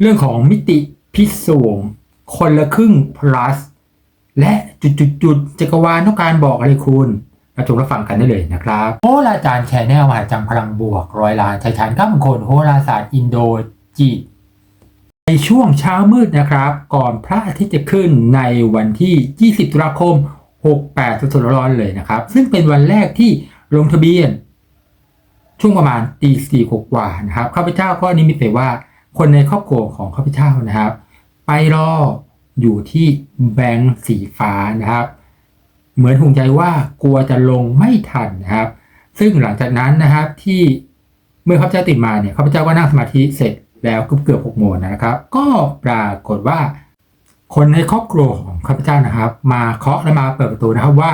เรื่องของมิติพิศวงคนละครึ่ง plus และจุดๆๆจักรวาลต้องการบอกอะไรคุณมาชมรับฟังกันได้เลยนะครับโหราจารย์แชนแนลมหาจังพลังบวกร้อยล้านชัยชานก้ามคลโหราศาสตร์อินโดจีในช่วงเช้ามืดนะครับ ก่อนพระอาทิตย์จะขึ้นในวันที่ 20 ตุลาคม 68สดๆร้อนเลยนะครับ ซึ่งเป็นวันแรกที่ลงทะเบียน ช่วงประมาณตีสี่กว่านะครับข้าพเจ้าก็นิมิตไปว่า คนในครอบครัวของข้าพเจ้านะครับ ไปรออยู่ที่แบงค์สีฟ้านะครับ เหมือนห่วงใจว่ากลัวจะลงไม่ทันนะครับ ซึ่งหลังจากนั้นนะครับที่เมื่อข้าพเจ้าตื่นมาเนี่ยข้าพเจ้าก็นั่งสมาธิเสร็จแล้วเกือบเกือบหกโมงนะครับ ก็ปรากฏว่า คนในครอบครัวของข้าพเจ้านะครับ มาเคาะและมาเปิดประตูนะครับว่า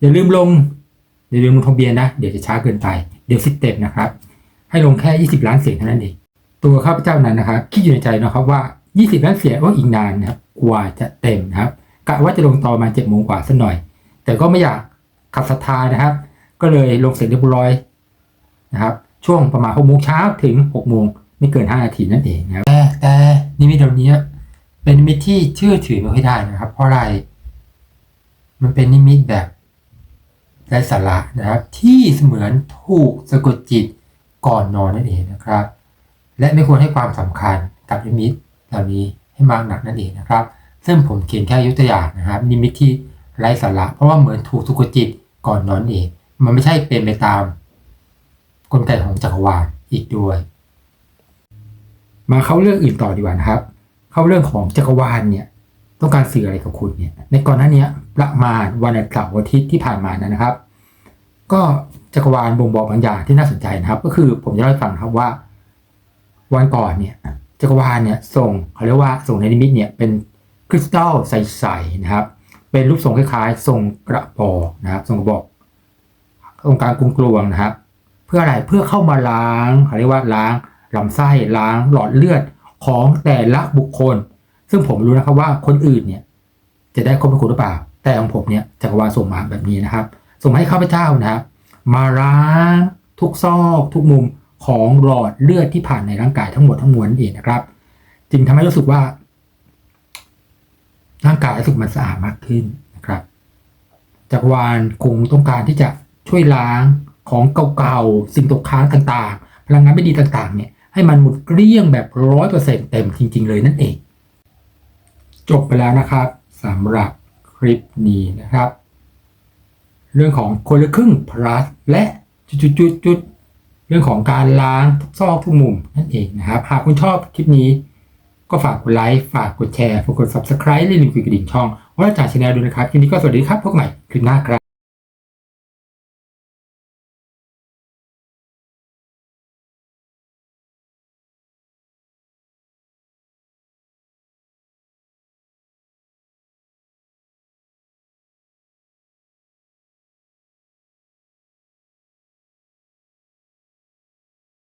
อย่าลืมลงอย่าลืมลงทะเบียนนะ เดี๋ยวจะช้าเกินไปเดี๋ยวสิเต็มนะครับ ให้ลงแค่ 20 ล้านเสียงเท่านั้นเอง ตัวข้าพเจ้านั้นนะครับคิดอยู่ในใจนะครับว่า 20ล้านเสียว่าอีกนานนะครับกว่าจะเต็มนะครับกะว่าจะลงตอนประมาณ7โมงกว่าสักหน่อย แต่ก็ไม่อยากขัดศรัทธานะครับ ก็เลยลงเสร็จเรียบร้อยนะครับ ช่วงประมาณ6โมงเช้าถึง6โมงไม่เกิน5นาทีนั่นเองนะครับแต่แต่นิมิตเหล่านี้เป็นนิมิตที่เชื่อถือไม่ค่อยได้นะครับ เพราะอะไร มันเป็นนิมิตแบบไร้สาระนะครับ ที่เสมือนถูกสะกดจิตก่อนนอนนั่นเองนะครับ และไม่ควรให้ความสำคัญกับนิมิตเหล่านี้ให้มากหนักนั่นเองนะครับ ซึ่งผมเขียนแค่ยกตัวอย่างนะครับ นิมิตที่ไร้สาระ เพราะว่าเหมือนถูกสะกดจิตก่อนนอนเอง มันไม่ใช่เป็นไปตาม กลไกของจักรวาลอีกด้วย มาเข้าเรื่องอื่นต่อดีกว่านะครับ เข้าเรื่องของจักรวาลเนี่ยต้องการสื่ออะไรกับคุณเนี่ย ในก่อนหน้านี้ประมาณวันเสาร์อาทิตย์ที่ผ่านมานะครับ ก็จักรวาลบ่งบอกบางอย่างที่น่าสนใจนะครับ ก็คือผมจะเล่าให้ฟังครับว่า วันก่อนเนี่ยจักรวาลเนี่ยส่งเขาเรียกว่าส่งในนิมิตเนี่ยเป็นคริสตัลใสๆนะครับ เป็นรูปทรงคล้ายๆทรงกระบอกนะครับทรงกระบอกองค์การกรุงกลวงนะครับ เพื่ออะไรเพื่อเข้ามาล้างเขาเรียกว่าล้างลำไส้ล้างหลอดเลือดของแต่ละบุคคล ซึ่งผมรู้นะครับว่าคนอื่นเนี่ยจะได้ครบทุกคนหรือเปล่า แต่ของผมเนี่ยจักรวาลส่งมาแบบนี้นะครับ ส่งให้ข้าพเจ้านะครับ มาล้างทุกซอกทุกมุม ของหลอดเลือดที่ผ่านในร่างกายทั้งหมดทั้งมวลนั่นเองนะครับ จึงทำให้รู้สึกว่า ร่างกายรู้สึกมันสะอาดมากขึ้นนะครับจักรวาลคงต้องการที่จะช่วยล้างของเก่าๆสิ่งตกค้างต่างๆ พลังงานไม่ดีต่างๆ เนี่ยให้มันหมดเกลี้ยงแบบร้อยเปอร์เซ็นต์เต็มจริง ๆ เลยนั่นเอง จบไปแล้วนะครับสำหรับคลิปนี้นะครับ เรื่องของคนละครึ่ง plus และจุดๆๆ เรื่องของการล้างทุกซอกทุกมุมนั่นเองนะครับ หากคุณชอบคลิปนี้ ก็ฝากกดไลค์ ฝากกดแชร์ฝากกด subscribe และลืมกดกระดิ่งช่องว่าจ่าชแนลด้วยนะครับคลิปนี้ก็สวัสดีครับพบกันใหม่คลิปหน้าครับ